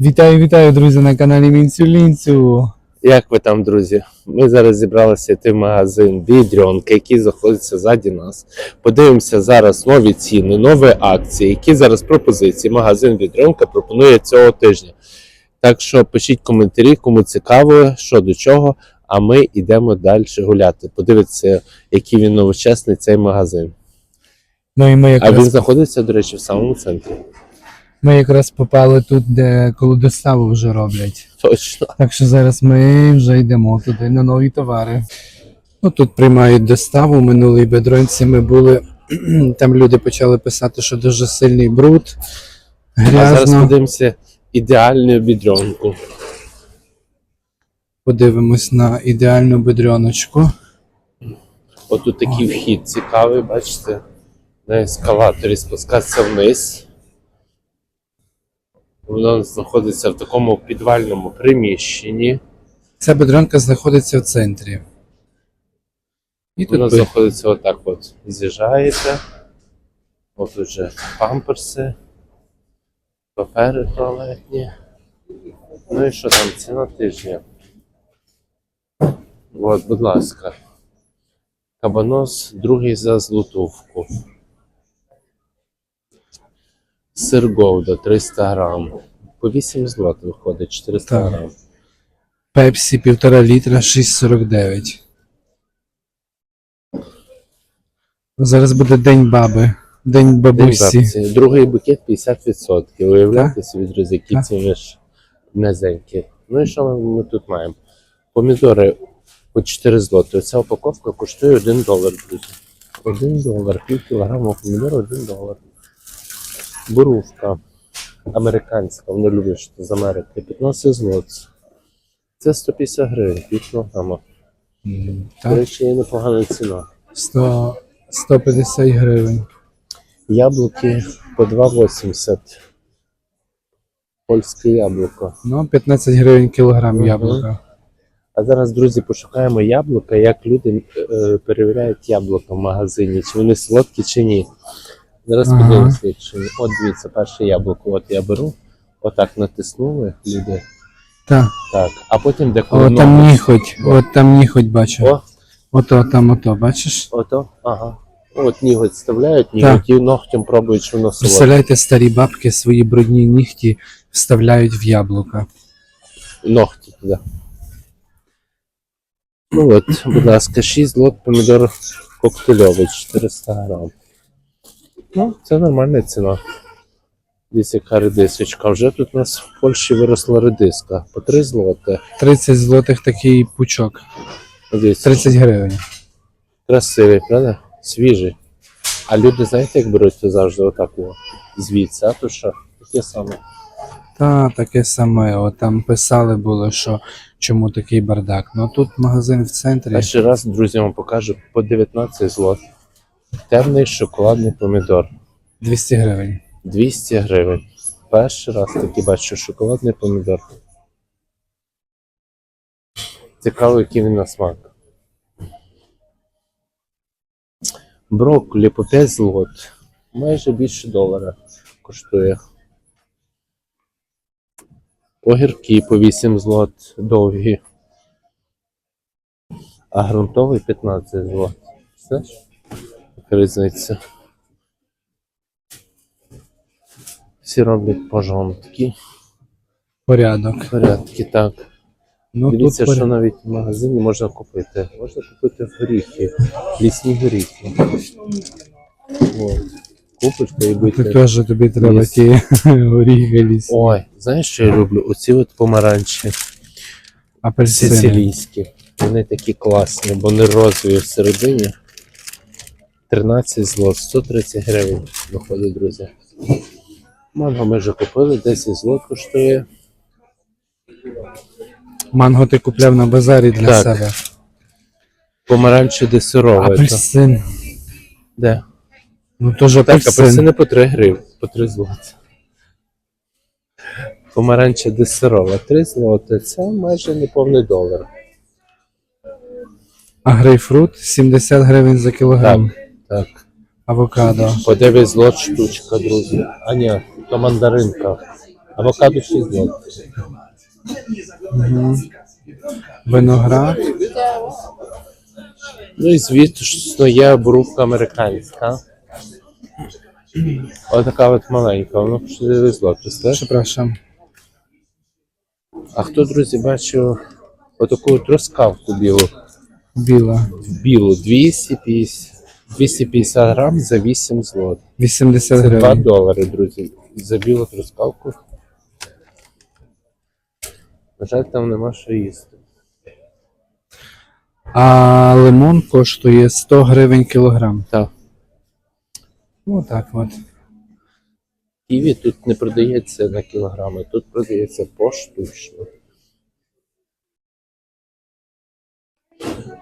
Вітаю, вітаю, друзі, на каналі Мінцю-Лінцю. Як ви там, друзі? Ми зараз зібралися йти в магазин Відрьонка, який знаходиться ззаді нас. Подивимося зараз нові ціни, нові акції, які зараз пропозиції магазин Відрьонка пропонує цього тижня. Так що пишіть коментарі, кому цікаво, що до чого, а ми йдемо далі гуляти. Подивитися, який він новочесний цей магазин. Ну і ми А він знаходиться, до речі, в самому центрі. Ми якраз попали тут, де коли доставу вже роблять. Точно. Так що зараз ми вже йдемо туди на нові товари. Ну, тут приймають доставу. Минулій бедронці ми були. Там люди почали писати, що дуже сильний бруд. А зараз Грязно. подивимося ідеальну відрьонку. Подивимось на ідеальну бедреночку. Отут такий вхід цікавий, бачите? На ескалаторі спускатися вниз. Воно знаходиться в такому підвальному приміщенні. Ця бедронка знаходиться в центрі. І тут би- знаходиться отак от. З'їжджаєте. От уже памперси, папери туалетні. Ну і що там? Ціна тижня. От, будь ласка. Кабанос, другий за злотовку. Сир Говда 300 грам. По 8 злот виходить, 400 Так. грам. Пепсі 1,5 літра 6,49. Зараз буде День баби. День бабусі. бабці. Другий букет 50%. Уявляєте собі, друзі, які Так. ціни ж низенькі. Ну і що ми, ми тут маємо? Помідори по 4 злоти. Оця упаковка коштує 1 долар, друзі. 1 долар, пів кілограма помідор 1 долар. Бурувка американська, вони люблять що з Америки. 15 злот. Це 150 гривень, пів кілограма. До речі, є непогана ціна. 100, 150 гривень. Яблуки по 2,80. Польське яблуко. Ну, 15 гривень кілограм яблука. А зараз, друзі, пошукаємо яблука, як люди е, перевіряють яблука в магазині, чи вони солодкі, чи ні. Зараз Ага. подивимося, чи. От дивіться, перше яблуко, от я беру, отак натиснули люди. Так. Так, а потім деколи О, там ноготь. ніхоть. От там ніхоть бачу. О, Ото, там, ото, бачиш? ото, ага. От ніготь вставляють, ніготь і ногтем пробують, що воно солодке. Представляєте, старі бабки свої брудні нігті вставляють в яблука. Ногті туди. Ну от, будь ласка, 6 лот помідор коктейльовий, 400 грам. Ну, це нормальна ціна. Дивіться, яка редисочка. Вже тут у нас в Польщі виросла редиска. По 3 злоти. 30 злотих такий пучок. Дивіться, 30 гривень. красивий, правда? Свіжий. А люди, знаєте, як беруть то завжди отак його звідси, а то що? Таке саме. Та таке саме. От там писали було, що чому такий бардак. Ну тут магазин в центрі. А ще раз, друзі, вам покажу по 19 злот. Темний шоколадний помідор. 200 гривень. 200 гривень. Перший раз таки бачу шоколадний помідор. Цікаво, який він на смак. Брокколі по 5 злот. Майже більше долара коштує. Огірки по 8 злот довгі. А ґрунтовий 15 злот. Знаєш? Яка різниця? Всі роблять пожонки. Порядок. Порядки, так. Ну Дивіться, тут що порядок. навіть в магазині можна купити. Можна купити горіхи, лісні горіхи. От. Купиш та і Ти будете. теж тобі треба Ліс. ті горіхи ліс. Ой, знаєш, що я люблю? Оці от помаранчі сицилійські. Вони такі класні, бо вони розові всередині. 13 злот, 130 гривень виходить, друзі. Манго ми вже купили, 10 злот коштує. Манго ти купляв на базарі для Так. себе. Помаранче десерове. Апельсин. Де? Ну теж Так, апельсин. апельсини по 3 гривні, по 3 злоти. Помаранча десерова, 3 злоти. Це майже не повний долар. А грейпфрут 70 гривень за кілограм. Так. Авокадо. По 9 злот штучка, друзі. А ні, то мандаринка. Авокадо 6 злотих. Угу. Виноград. Ну і звісно є брувка американська. Отака от маленька, воно коштує 9 злотих. знаєш? Przepraszam. А хто, друзі, бачив отаку трускавку білу? Біла. Білу 250, 250 грам за 8 злот. 80 Це 2 гривень. долари, друзі. За білу трускавку. На жаль, там нема що їсти. А лимон коштує 100 гривень кілограм. Так. Ну так от. Ківі тут не продається на кілограми, тут продається поштучно.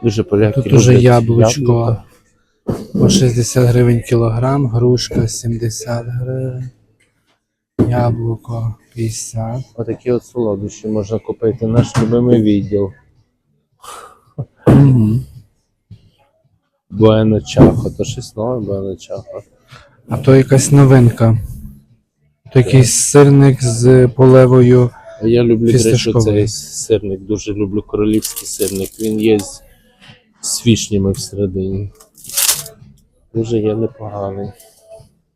Дуже поляки. Тут уже люблять яблучко яблука. По 60 гривень кілограм, грушка 70 гривень, яблуко 50. Отакі от солодощі можна купити. Наш любимий відділ. Буено чахо, то щось нове буено чахо. А то якась новинка. То якийсь сирник з полевою. А я люблю, речі, цей сирник. Дуже люблю королівський сирник. Він є з, з вішнями всередині. Дуже є непоганий.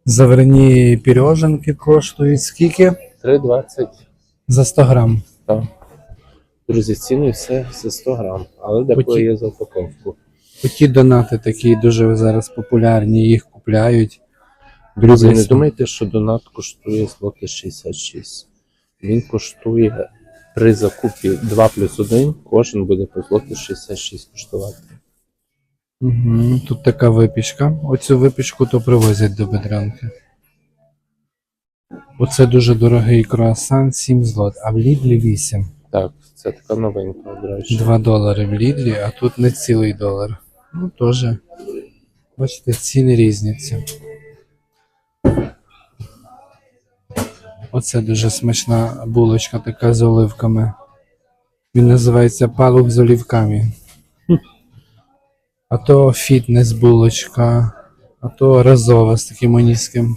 Заварні піроженки коштують скільки? 3,20. За 100 грам. Так. Друзі, ціни все за 100 грам, але деколи є за упаковку. Оті донати такі дуже зараз популярні, їх купляють. Друзі, не думайте, що донат коштує злоти 66. Він коштує при закупі 2 плюс 1, кожен буде по злоти 66 коштувати. Угу. Тут така випічка. Оцю випічку то привозять до Бедрянки. Оце дуже дорогий круасан, 7 злот, а в Лідлі 8. Так, це така новинка, до речі. 2 долари в Лідлі, а тут не цілий долар. Ну, теж. Бачите, ціни різняться. Оце дуже смачна булочка така з оливками. Він називається палук з олівками. А то фітнес булочка, а то разова з таким оніським.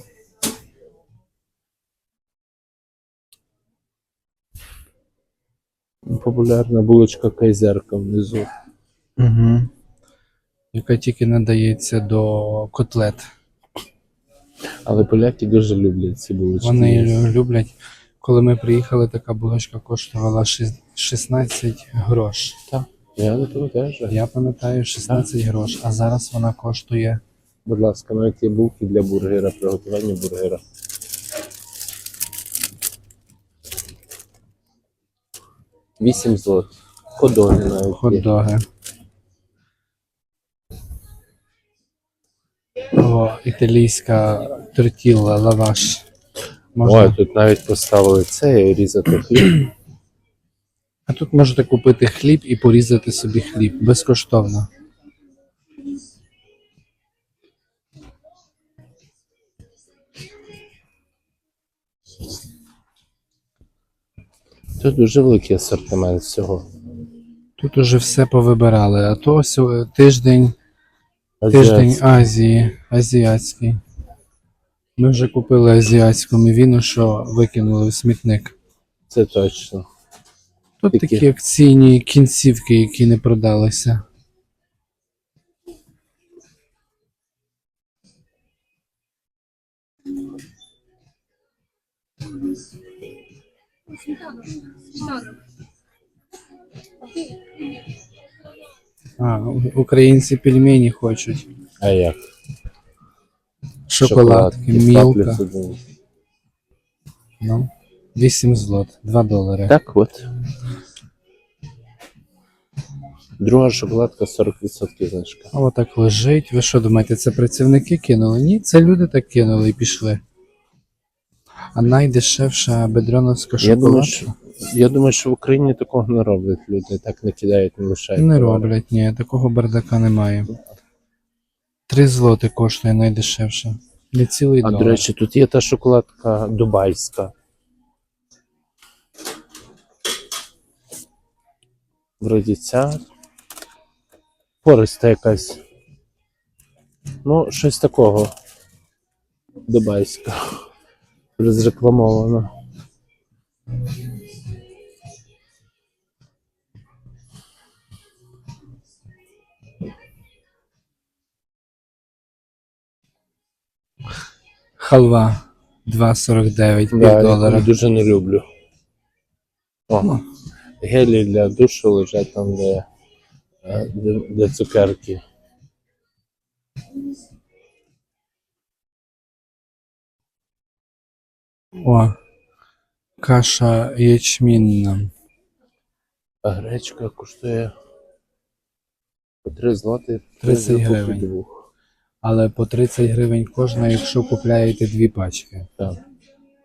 Популярна булочка кайзерка внизу. Угу. Яка тільки надається до котлет. Але поляки дуже люблять ці булочки. Вони люблять. Коли ми приїхали, така булочка коштувала шіс- 16 грош. Я не пам'ятаю. що. Я пам'ятаю 16 грош, а зараз вона коштує Будь ласка, навіть є булки для бургера, приготування бургера. Вісім злот. Ходони навіть. є. хот-доги. О, італійська тортілла, лаваш. Можна... Ой, тут навіть поставили це і різати хліб. А тут можете купити хліб і порізати собі хліб безкоштовно. Тут дуже великий асортимент всього. Тут уже все повибирали, а то сьо- тиждень Тиждень Азії, азіатський. Ми вже купили азіатську мівіну, що викинули в смітник. Це точно. Тут Такі. такі акційні кінцівки, які не продалися. А, українці пельмені хочуть. А як? Шоколадки, мілка. Ну, 8 злот, 2 долари. Так от. Друга шоколадка 40% знижка. А отак лежить. Ви що думаєте, це працівники кинули? Ні, це люди так кинули і пішли. А найдешевша Я думаю, шоколадка? що, я думаю, що в Україні такого не роблять люди, так не кидають, не лишають. Не товари. роблять, ні, такого бардака немає. Три злоти коштує найдешевша. Не цілий А долар. до речі, тут є та шоколадка дубайська. Вроді ця. Пориста якась. Ну, щось такого. Дубайська. Розрекламовано. Халва 2,49 пів Да, долара. я дуже не люблю. О, Ну. гелі для душу лежать там, де, де, де цукерки. О, каша ячмінна. А гречка коштує по 3 злоти 30 гривень. Але по 30 гривень кожна, якщо купляєте дві пачки. Так,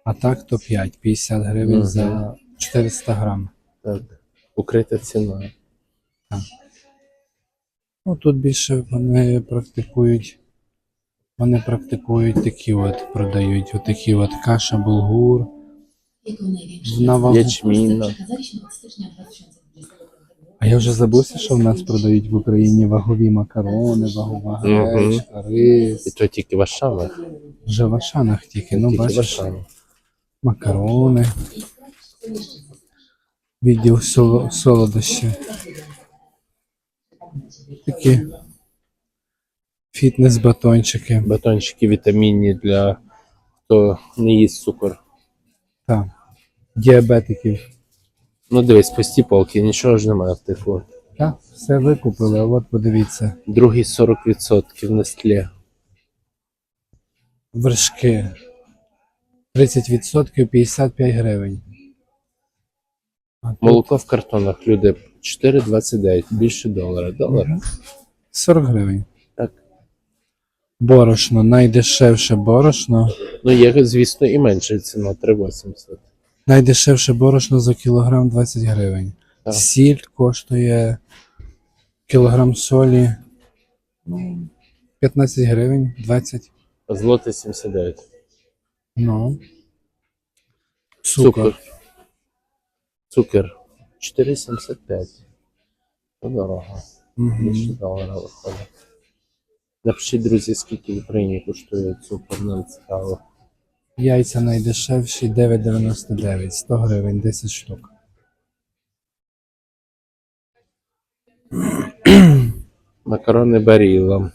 А так то 5, 50 гривень Мгм. за 400 грам. так. Укрита ціна. Ну тут більше вони практикують. Вони практикують такі от, продають отакі от каша булгур. На. Ячмінна. А я вже забувся, що в нас продають в Україні вагові макарони, вагова гречка, І то тільки в Ашанах. Вже в Ашанах тільки, ну тільки бачиш, макарони. Відділ соло, солодощів. Такі фітнес-батончики. Батончики вітамінні для хто не їсть цукор. Так. Діабетиків. Ну дивись, пусті полки, нічого ж немає в от. Так, все викупили, а от подивіться. Другий 40% Нестле. Вершки. 30% 55 гривень. Молоко в картонах, люди 4,29, більше долара. Долар. 40 гривень. Так. Борошно, найдешевше борошно. Ну, є, звісно, і менша ціна 3,80. Найдешевше борошно за кілограм 20 гривень. Так. Сіль коштує кілограм солі ну, 15 гривень, 20. Злоти 79. Ну. Цукор. Цукор. Цукер 4,75. Це дорого. Більше долара виходить. Напишіть, друзі, скільки в Україні коштує цукор, нам цікаво. Яйця найдешевші 9,99, 100 гривень, 10 штук. Макарони Барілла.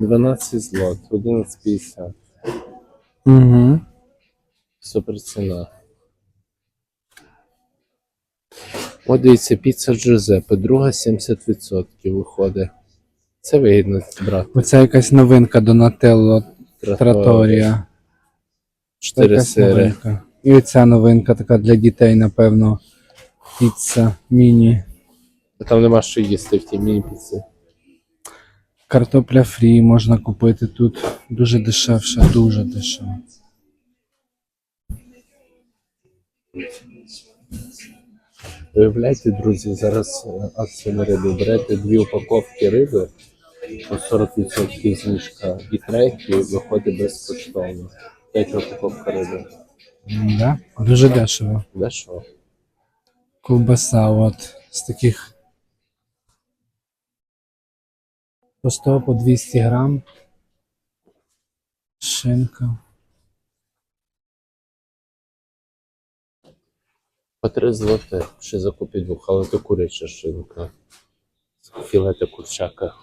12 злот, 11,50. Угу. Супер ціна. От дивіться, піца Джузеппе, друга 70% виходить. Це вигідно брати. Оце якась новинка Донателло Траторія. Це 4 якась сири. І оця новинка така для дітей, напевно. Піца міні. А Там нема що їсти в тій міні-піці. Картопля фрі можна купити тут. Дуже дешевше, дуже дешево. Виявляєте, друзі, зараз е, акція на рибу. Берете дві упаковки риби по 40% знижка і третю виходить безкоштовно. Третя упаковка риби. Да? Дуже дешево. Дешево. Ковбаса от з таких по 100 по 200 грам. Шинка. По 3 злоти ще закупіть двох, але то куряча шинка. Філета курчака.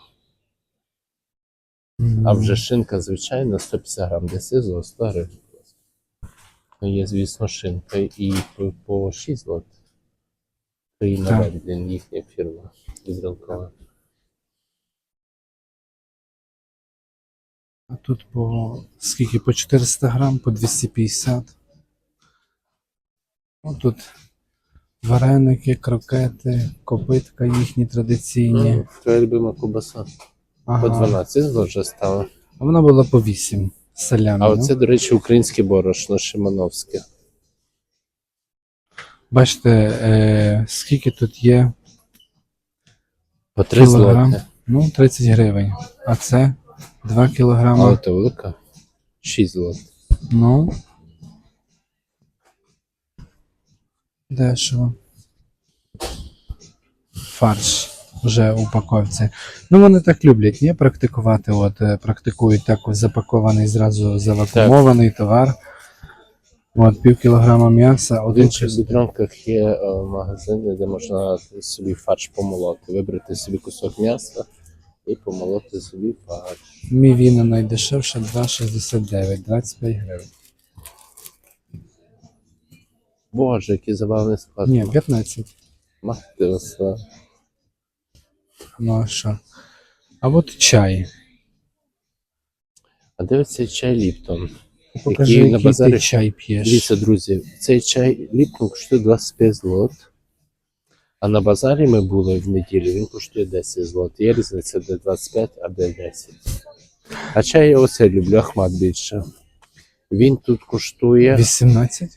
А вже шинка, звичайно, 150 грам, десь зло 100 гривень. Ну, є, звісно, шинка і по, по 6 злот. Країна. Вендлін, їхня фірма відрилкова. А тут по скільки? По 400 грам, по 250. Ну, тут вареники, крокети, копитка їхні традиційні. Ну, Твоя любима кубаса. По 12 злот вже стало. А вона була по 8 салями. А ну. оце, до речі, українське борошно Шимановське. Бачите, е, скільки тут є По 3 кілограм? злоти. Ну, 30 гривень. А це 2 А кілограми. ото велика? 6 злот. Ну. Дешево. Фарш вже в упаковці. Ну, вони так люблять, ні? Практикувати. От, е, практикують так ось запакований, зразу завакумований товар. От, пів кілограма м'яса, В один інших чистий. бідронках є е, магазини, де можна собі фарш помолоти, вибрати собі кусок м'яса і помолоти собі фарш. Мій віно найдешевше 2,69, 25 гривень. Боже, який забавний склад. Ні, 15. Мати весела. Ну а що? А от чай. А дивиться чай Ліптон. Покажи, який який, на базарі. ти чай п'єш. Дивіться, друзі, цей чай Ліптон коштує 25 злот. А на базарі ми були в неділю, він коштує 10 злот. Є різниця, де 25, а де 10. А чай я оце люблю, Ахмат більше. Він тут коштує. 18?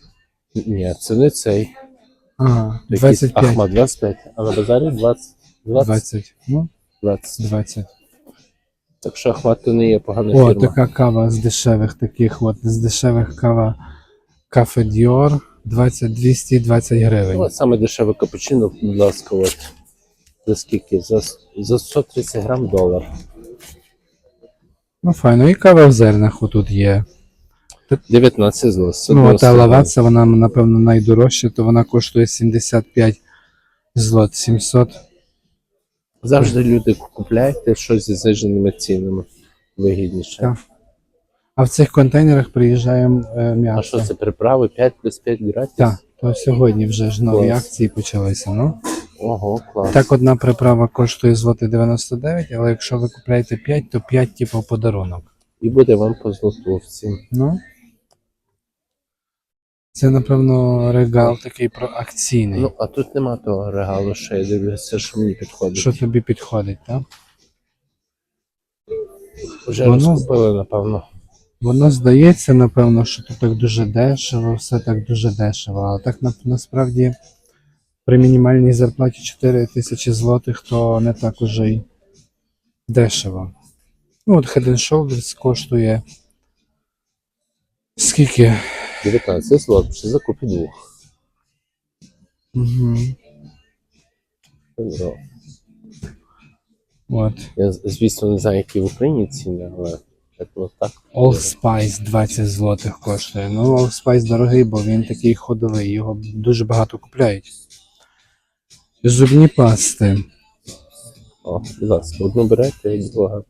Ні, це не цей. А, Якийсь 25. Ахмат 25, а на базарі 20. 20. 20. Ну, 20. 20. Так що Ахмат то не є погана О, фірма. така кава з дешевих таких, от, з дешевих кава Кафе Діор 20 220 Ну, гривень. от саме дешеве капучино, будь ласка, от. За скільки? За, за 130 грам долар. Ну, файно, і кава в зернах отут є. 19 злот. Ну, та лаваца, вона, напевно, найдорожча, то вона коштує 75 злот, 700. Завжди люди купляйте щось зі зниженими цінами. Вигідніше. Так. А в цих контейнерах приїжджає е, А що це приправи 5 плюс 5 гратіс? Так, то сьогодні вже ж нові Клас. акції почалися. Ну. Ого, клас. Так, одна приправа коштує злоти 99, але якщо ви купляєте 5, то 5 типу подарунок. І буде вам по злотовці. Ну. Це, напевно, регал такий проакційний. Ну, а тут нема того регалу, що я дивлюся, що мені підходить. що тобі підходить, так? Вже Воно- розкупили, напевно. Воно здається, напевно, що тут так дуже дешево, все так дуже дешево. А так на, насправді при мінімальній зарплаті 4 тисячі злотих, то не так уже й дешево. Ну, от Head Shoulders коштує. Скільки? 19 злот, ще закупі двох. Угу. Ну, От. Я, звісно, не знаю, які в Україні ціни, але як воно так. Old Spice 20 злотих коштує. Ну, Old Spice дорогий, бо він такий ходовий, його дуже багато купляють. Зубні пасти. О, будь ласка, одну берете і друга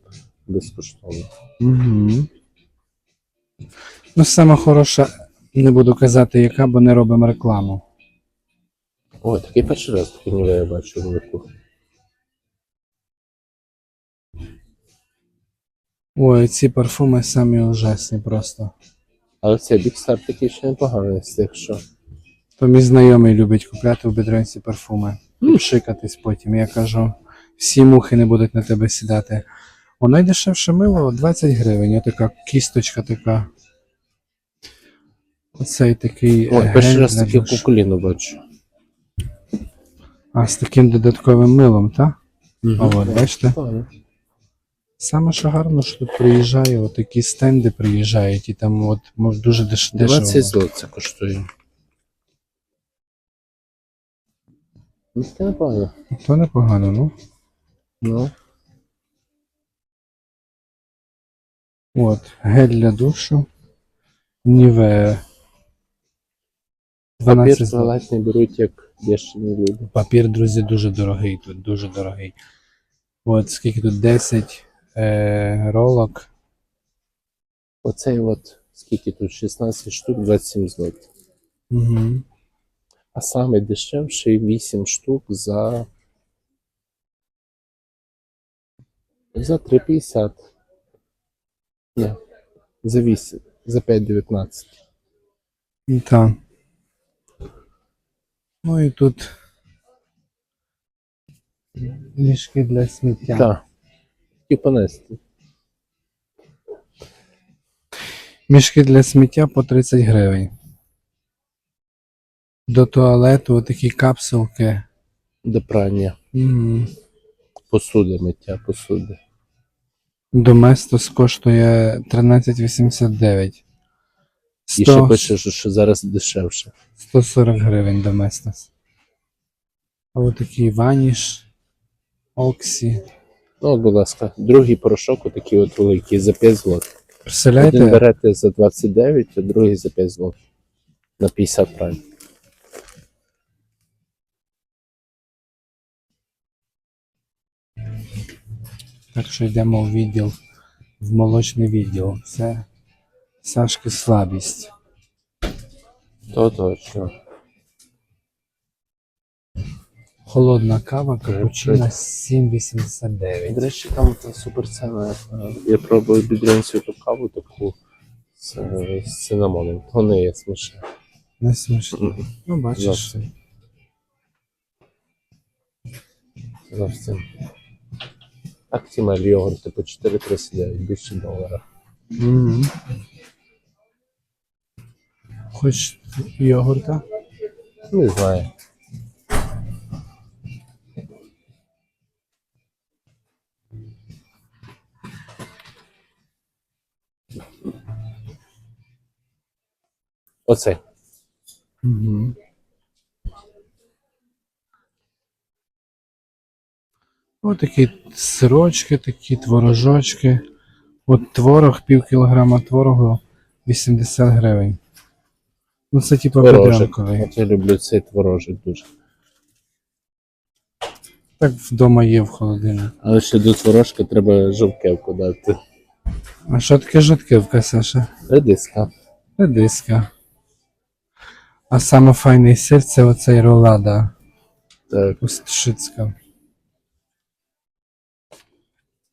безкоштовно. Угу. Ну, сама хороша, не буду казати, яка, бо не робимо рекламу. Ой, такий перший раз таку ніве я бачу велику. Ой, ці парфуми самі ужасні просто. Але цей бікстар такий ще непоганий з тих, що. То мій знайомий любить купляти у бедронці парфуми. І пшикатись потім. Я кажу, всі мухи не будуть на тебе сідати. О, найдешевше мило 20 гривень. Отака кісточка така. Оцей такий. е, Ой, перший раз таке душу. кукуліну бачу. А з таким додатковим милом, так? А от, бачите? Саме що гарно, що тут приїжджає, от такі стенди приїжджають, і там от мов, дуже деш- 20 дешево. злот це коштує. Ну, це непогано. То непогано, ну. Ну. От, гель для душу. Ніве. Папір 12 туалетний беруть як бешені люди. Папір, друзі, дуже дорогий тут, дуже дорогий. От скільки тут 10 е, ролок. Оцей от, скільки тут, 16 штук, 27 злот. Угу. А саме дешевший 8 штук за. За 3,50. Ні. За 8. За 5,19. Так. Ну і тут мішки для сміття. Так. І понести. Мішки для сміття по 30 гривень. До туалету такі капсулки. До прання. Угу. Посуди миття, посуди. Доместос коштує 13,89. І ще 100, пише, що, що зараз дешевше. 140 гривень Доместос. А от такий ваніш, Оксі. Ну, от, будь ласка, другий порошок, отакий от великий, за 5 злот. Один Представляєте? берете за 29, а другий за 5 злот. На 50 правильно. Так що йдемо в відділ, в молочний відділ. Це Сашки слабість. То точно. Холодна кава, капучино 7,89. До речі, там та супер ціна. Я пробую бідрянцю ту каву таку з, з цинамоном. То не є смачне. Не смішно. Ну, бачиш. Зовсім. Зовсім. Так, ті малі йогурти по 4,39, більше долара. Мгм. Хоч йогурта? Не знаю. Оцей. Угу. Ось такі сирочки, такі творожочки. От творог, пів кілограма творогу 80 гривень. Ну це типу Творожик. От я люблю цей творожик дуже. Так вдома є в холодильнику. Але ще до творожка треба жовткевку дати. А що таке жовтківка, Саша? Редиска. Редиска. А саме файний сир це оцей ролада Так. Устшицька.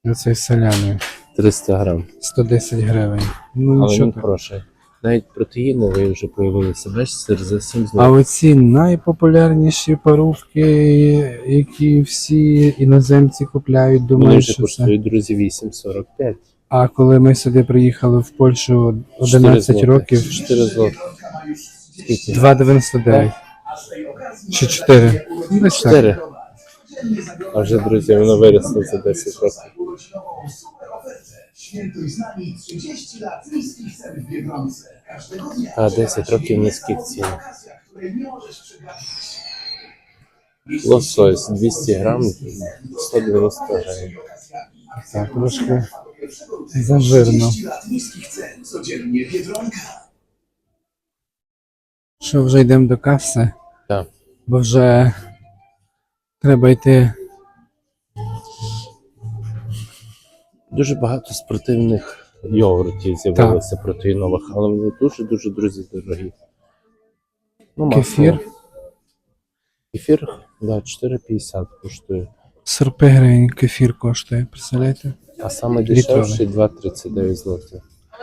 І Оцей соляний. 300 грам. 110 гривень. Ну Але нічого він так. хороший. Навіть протеїновий вже появилися. Бачиш, сир за 7 А оці найпопулярніші парубки, які всі іноземці купляють, Вони думаю, вже що це. коштують, друзі, 8,45. А коли ми сюди приїхали в Польщу 11 років, 4 злотих. Скільки? 2,99. Чи 4? Ну, Десь так. 4. А вже, друзі, воно виросло за 10 років. Świętuj z nami 30 lat niskich cen w Biedronce. Każdego dnia. A, 10 років низьких цін. Okazja, której nie możesz przegapić. Лосось 200 грам, 190 гривень. Так, трошки зажирно. 30 lat niskich cen. Codziennie Biedronka. Що вже йдемо до каси, Так. бо вже треба йти. Дуже багато спортивних йогуртів з'явилося протеїнових, але вони дуже-дуже, друзі, дорогі. Ну, масло. Кефір Кефір, да, 4,50 коштує. 45 гривень кефір коштує, представляєте? А саме дешевший 2,39 злотих.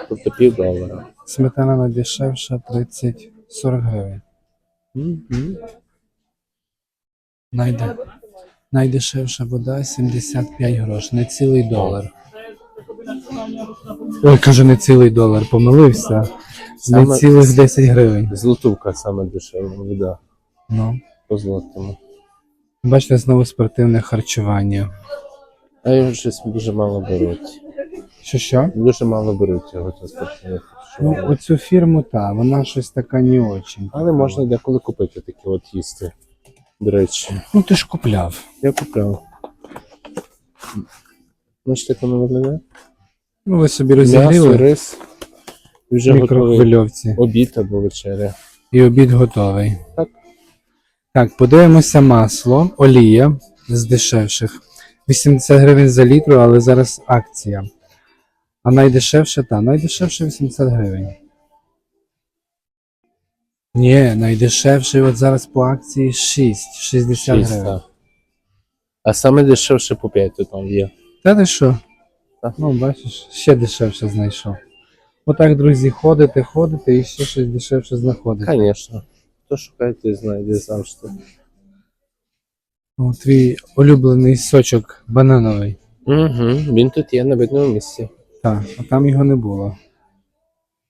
Тобто пів долара. Сметана найдешевша 30-40 гривень. Мгм. Найде... Найдешевша вода 75 грош, не цілий долар. Ой, кажу, не цілий долар, помилився. Не Саме- цілих 10 гривень. Золотувка саме дешева вода Ну. по злотому. Бачите, знову спортивне харчування. А його щось дуже мало беруть. Що що? Дуже мало беруть його це спортивне Ну, харчування. оцю фірму, та, вона щось така не очень. Але можна деколи купити такі от їсти. До речі, Ну ти ж купляв. я купляв. Ну, що так воно виглядає? Ну ви собі М'ясо, розігріли рис. І в вже готовий мікрохвильовці. обід або вечеря. І обід готовий. Так. Так, подивимося масло, олія з дешевших. 80 гривень за літру, але зараз акція. А найдешевше, та, найдешевше 80 гривень. Ні, найдешевший от зараз по акції 6, 60 Шість, гривень. так. А саме дешевше по 5 там є. Та ти що? Ну, бачиш, ще дешевше знайшов. Отак, друзі, ходите, ходите і ще щось дешевше знаходите. Звісно. Хто шукає, той знайде завжди. О, твій улюблений сочок банановий. Угу. Він тут є на видному місці. Так, а там його не було.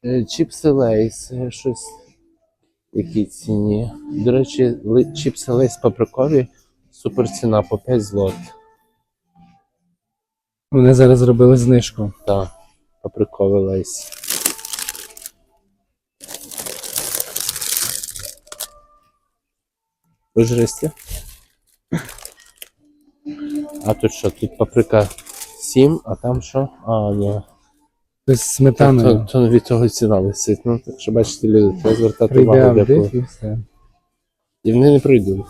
Е, Чіпси Лейс, е, щось. Які ціні. До речі, чіпси Лейс паприкові. Супер ціна по 5 злот. Вони зараз зробили знижку. Так, паприковий Лейс. А тут що? Тут паприка 7, а там що? А, ні. Тобто з сметаною. То, то від того ціна висить. Ну, так що бачите, люди, треба звертати увагу, по- і все. і вони не прийдуть.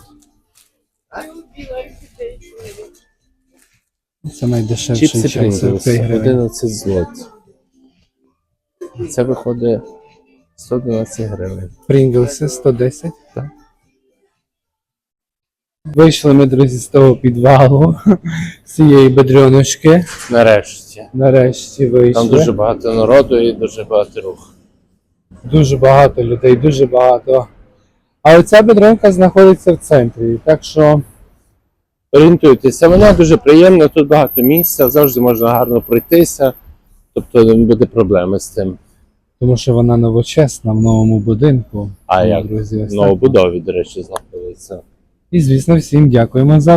Це найдешевший Чіпси чай, Pringles 11 злотих. Це виходить 112 гривень. Прінглси 110. Так. Вийшли ми, друзі, з того підвалу, з цієї бедреночки. Нарешті. Нарешті вийшли. Там дуже багато народу і дуже багато руху. Дуже багато людей, дуже багато. А оця бедронка знаходиться в центрі. Так що Орієнтуйтеся, вона дуже приємна, тут багато місця, завжди можна гарно пройтися, тобто не буде проблеми з цим. Тому що вона новочесна в новому будинку. А як? друзі, ось так. новобудові, до речі, знаходиться. І звісно, всім дякуємо за